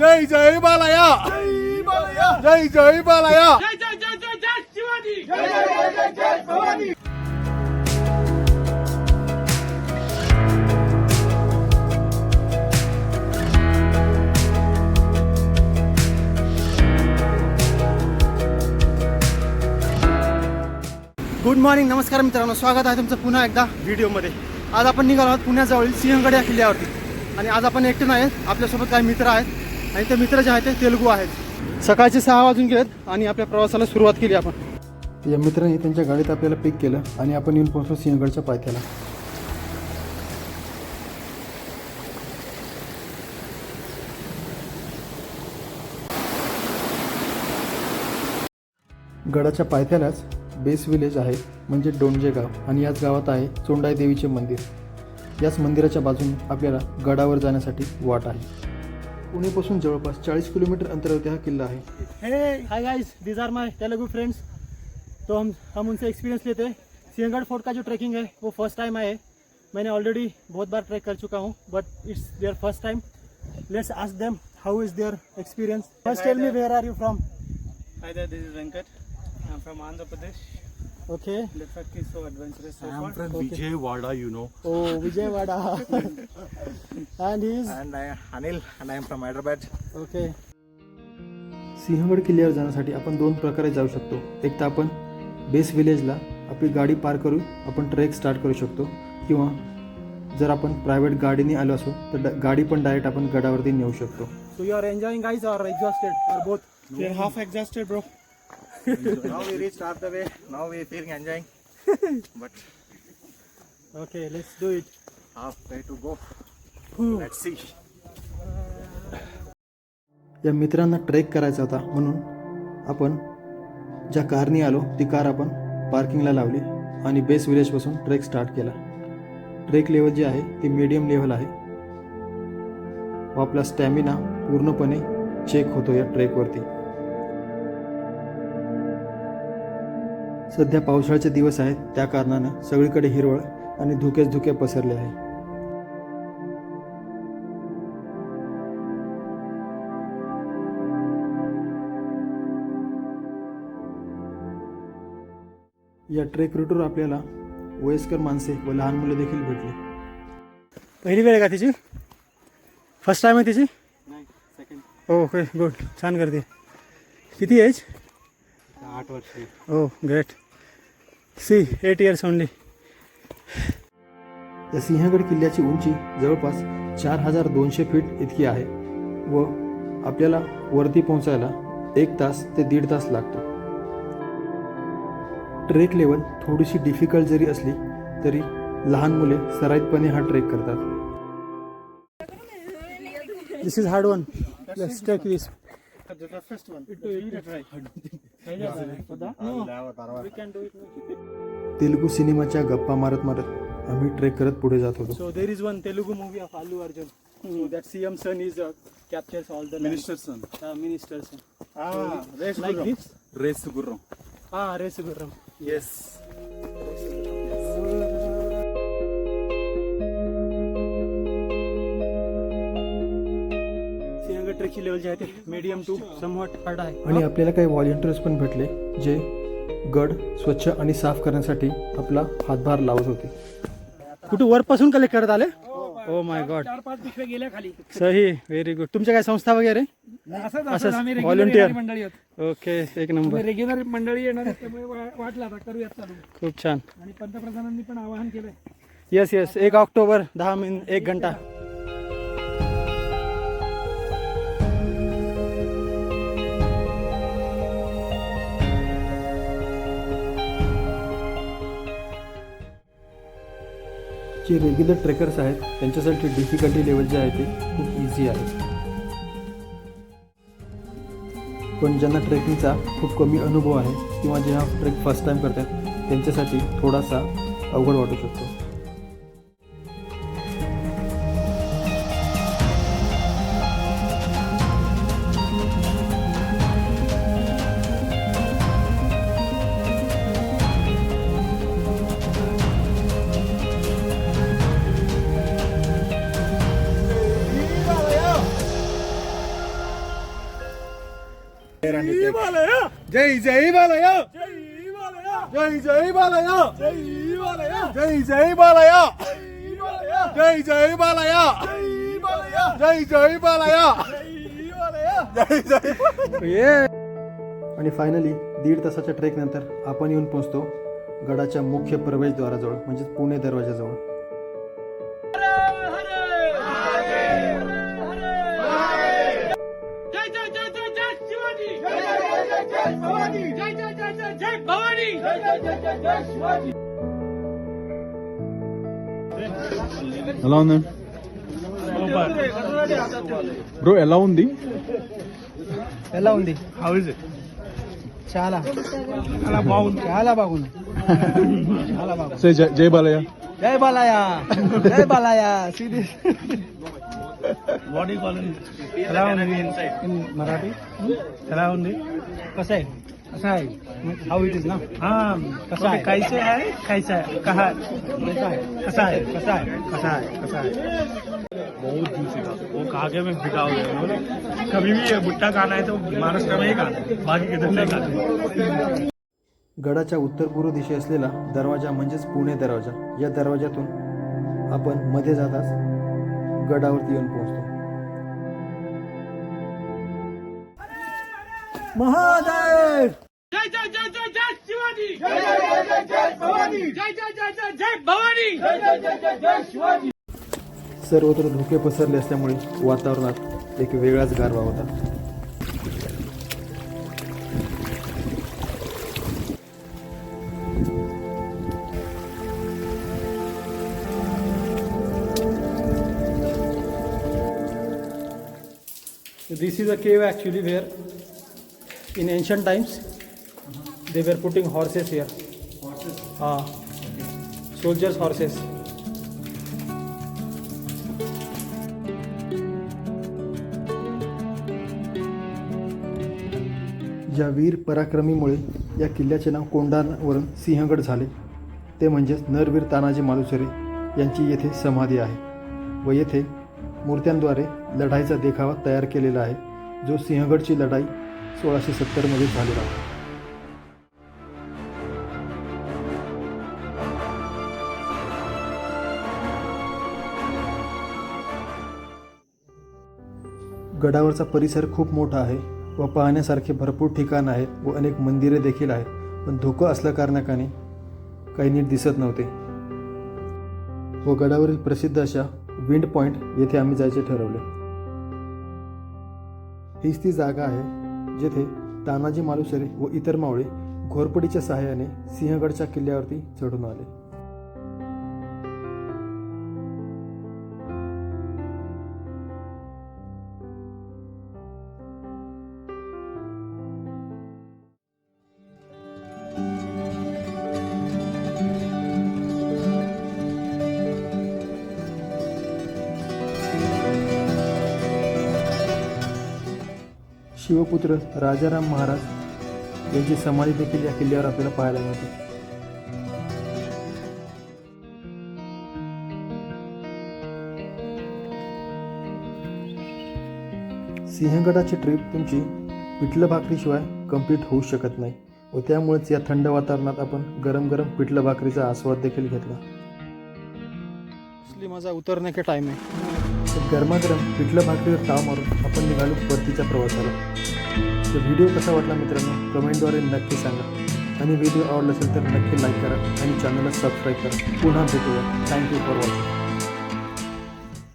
जय जय बालाया. जय जय बालाया. Good morning नमस्कार मित्रांनो. स्वागत आहे तुमचं पुन्हा एकदा व्हिडिओमध्ये. आज आपण निघालो आहोत पुण्याजवळील सिंहगड या किल्ल्यावरती. आणि आज आपण एकटे नाही आहेत. आपल्यासोबत काही मित्र आहेत. आणि ते मित्र जे आहेत ते तेलुगू आहेत. सकाळचे सहा वाजून गेलेत आणि आपल्या प्रवासाला सुरुवात केली आपण. या मित्रांनी त्यांच्या गाडीत आपल्याला पिक केलं आणि आपण येऊन पोहोचलो सिंहगडच्या पायथ्याला. गडाच्या पायथ्यालाच बेस विलेज आहे म्हणजे डोंजे गाव आणि याच गावात आहे चोंडाई देवीचे मंदिर. याच मंदिराच्या बाजूने आपल्याला गडावर जाण्यासाठी वाट आहे. पुणेपासून जवळपास चाळीस किलोमीटर अंतरावरती हा किल्ला आहे. हे hi guys these are my Telugu friends तो हम हम उनसे एक्सपीरियंस लेते हैं. सिंहगढ़ फोर्ट का जो ट्रैकिंग है वो फ़र्स्ट टाइम आए मैंने ऑलरेडी बहुत बार ट्रैक कर चुका हूँ but it's their first time let's ask them how is their experience first tell me where are you from Hi there, this is Venkat. I'm from Andhra Pradesh. Okay Looks like it's so adventurous so I am far. from Vijayawada, you know. Oh Vijayawada and he is And I, Anil, and I'm from Hyderabad. Okay Sinhagad किल्ल्यावर जाण्यासाठी आपण दोन प्रकारे जाऊ शकतो एक तर आपण बेस विलेजला आपली गाडी पार करू आपण ट्रेक स्टार्ट करू शकतो किंवा जर आपण प्रायव्हेट गाडीने आलो असो तर ड- गाडी पण डायरेक्ट आपण गडावरती नेऊ शकतो so you are enjoying guys or exhausted or both half exhausted, bro. Now we reached half the way. Now we're feeling enjoying. but okay let's do it half way to go. Let's see. या मित्रांना trek करायचा होता म्हणून आपण ज्या कारनी आलो ती car आपण पार्किंगला लावली आणि बेस विलेजपासून ट्रेक स्टार्ट केला ट्रेक लेवल जी आहे ती मीडियम लेवल आहे व आपला स्टॅमिना पूर्णपणे चेक होतो या ट्रेकवरती सध्या पावसाळ्याचे दिवस आहेत त्या कारणानं सगळीकडे हिरवळ आणि धुकेच धुके पसरले आहे. या ट्रेक रूटवर आपल्याला वयस्कर माणसे व लहान मुले देखील भेटले. पहिली वेळ आहे का तिची? फर्स्ट टाइम आहे तिची? ओके गुड छान करते. किती एज आठ वर्षी. ओ great see eight years only या सिंहगड किल्ल्याची उंची जवळपास चार हजार दोनशे फीट इतकी आहे व आपल्याला वरती पोहोचायला एक तास ते दीड तास लागतो ट्रेक लेवल थोडीशी डिफिकल्ट जरी असली तरी लहान मुले सराईतपणे हा ट्रेक करतात. This is hard one let's take this. Telugu सिनेमाच्या गप्पा मारत मारत आम्ही ट्रेक करत पुढे जात होतो so there is one Telugu movie of Allu Arjun so that CM son is captures all the Minister's son. Minister son Ah, race like. This Race Gurram. हा रेस गुर्रम Yes. सिंहगड ट्रेकची लेवल जे आहे ते medium to somewhat hard आहे. आणि आपल्याला काही volunteers पण भेटले जे गड स्वच्छ आणि साफ करण्यासाठी आपला हातभार लावत होते. कुठे वरपासून कलेक्ट करत आले? ओ माय गॉड चार पाच पिशव्या गेल्या खाली. सही व्हेरी गुड तुमच्या काय संस्था वगैरे? असंच. येणारी मंडळी आहोत. ओके एक नंबर रेग्युलर मंडळी येणार आहेत, त्यामुळे वा- वाटलं आता करूयात चालू. खूप छान. आणि पंतप्रधानांनी पण आवाहन केलंय. येस येस एक ऑक्टोबर दहा मिन एक घंटा. जे रेग्युलर ट्रेकर्स आहेत त्यांच्यासाठी डिफिकल्टी लेवल जे आहे ते खूप इझी आहे. पण ज्यांना ट्रेकिंगचा खूप कमी अनुभव आहे किंवा जे हा ट्रेक फर्स्ट टाईम करतात त्यांच्यासाठी थोडासा अवघड वाटू शकतो. हिमालया जय जय हिमालया. जय जय हिमालया. जय जय हिमालया. जय जय हिमालया. जय जय हिमालया. जय जय आणि फायनली दीड तासाच्या ट्रेकनंतर आपण येऊन पोहोचतो गडाच्या मुख्य प्रवेशद्वाराजवळ म्हणजेच पुणे दरवाजाजवळ. ఎలా ఉంది? బ్రో ఎలా ఉంది? ఎలా ఉంది? హౌ ఇస్ ఇట్ చాలా. చాలా బాగుంది. చాలా బాగుంది. చాలా బాగుంది. సే జై బాలయ్య. జై బాలయ్య. జై బాలయ్య. సీరియస్ బాడీ కాలనీ ఎలా ఉంది? మరాఠీ? ఎలా ఉంది? कसा है कसा है हाउ इट इज ना? हाँ. कसा है कैसे है कैसा है कहा? कैसा है कसा है कसा है कसा है कसा है बहुत जूसी था। वो कागे में फिटा हो गया बोले। कभी भी ये भुट्टा खाना है तो महाराष्ट्र में ही खाना है बाकी किधर नहीं खाते गडाच्या उत्तर पूर्व दिशे असलेला दरवाजा म्हणजेच पुणे दरवाजा. या दरवाजातून आपण मध्ये जाताच गडावरती येऊन पोहोचतो. महादेव जय जय जय जय जय शिवाजी जय जय जय जय जय भवानी जय जय जय जय जय भवानी जय जय जय जय जय शिवाजी सर्वत्र धुके पसरले असल्यामुळे वातावरणात एक वेगळाच गारवा होता This is a cave actually where in ancient times they were putting horses here. Horses? Ah, soldiers' horses. ज्या वीर पराक्रमीमुळे या किल्ल्याचे नाव कोंढाणवरून सिंहगड झाले ते म्हणजेच नरवीर तानाजी मालुसरे यांची येथे समाधी आहे व येथे मूर्त्यांद्वारे लढाईचा देखावा तयार केलेला आहे जो सिंहगडची लढाई सोळाशे सत्तरमध्ये झालेला आहे गडावरचा परिसर खूप मोठा आहे व पाहण्यासारखे भरपूर ठिकाण आहेत व अनेक मंदिरे देखील आहेत. पण धोकं असल्याकारणाकाने काही नीट दिसत नव्हते. व गडावरील प्रसिद्ध अशा विंड पॉइंट येथे आम्ही जायचे ठरवले. हीच ती जागा आहे जेथे तानाजी मालुसरे व इतर मावळे घोरपडीच्या सहाय्याने सिंहगडच्या किल्ल्यावरती चढून आले. शिवपुत्र राजाराम महाराज यांची समाधी देखील या किल्ल्यावर आपल्याला पाहायला मिळते. सिंहगडाची ट्रिप तुमची पिठलं भाकरीशिवाय कंप्लीट होऊ शकत नाही व त्यामुळेच या थंड वातावरणात आपण गरम गरम पिठलं भाकरीचा आस्वाद देखील घेतला. ॲक्च्युली माझा उतरण्याचा टाईम आहे. तर गरमागरम पिठलं भाकरीवर ताव मारून आपण निघालो परतीच्या प्रवासाला. तर व्हिडिओ कसा वाटला मित्रांनो? कमेंटद्वारे नक्की सांगा. आणि व्हिडिओ आवडला असेल तर नक्की लाईक करा आणि चॅनलला सबस्क्राईब करा. पुन्हा भेटूया. Thank you for watching